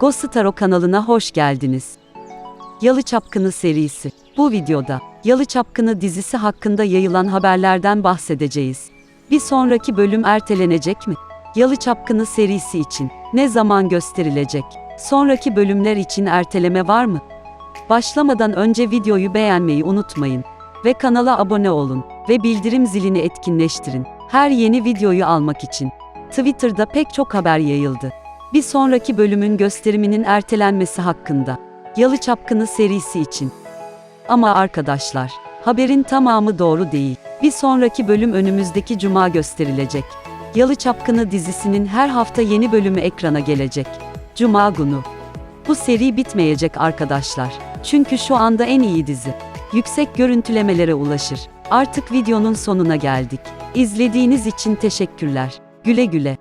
Ghost kanalına hoş geldiniz. Yalı Çapkını serisi. Bu videoda Yalı Çapkını dizisi hakkında yayılan haberlerden bahsedeceğiz. Bir sonraki bölüm ertelenecek mi? Yalı Çapkını serisi için ne zaman gösterilecek? Sonraki bölümler için erteleme var mı? Başlamadan önce videoyu beğenmeyi unutmayın ve kanala abone olun ve bildirim zilini etkinleştirin. Her yeni videoyu almak için. Twitter'da pek çok haber yayıldı. Bir sonraki bölümün gösteriminin ertelenmesi hakkında. Yalı Çapkını serisi için. Ama arkadaşlar, haberin tamamı doğru değil. Bir sonraki bölüm önümüzdeki cuma gösterilecek. Yalı Çapkını dizisinin her hafta yeni bölümü ekrana gelecek. Cuma günü. Bu seri bitmeyecek arkadaşlar. Çünkü şu anda en iyi dizi. Yüksek görüntülemelere ulaşır. Artık videonun sonuna geldik. İzlediğiniz için teşekkürler. Güle güle.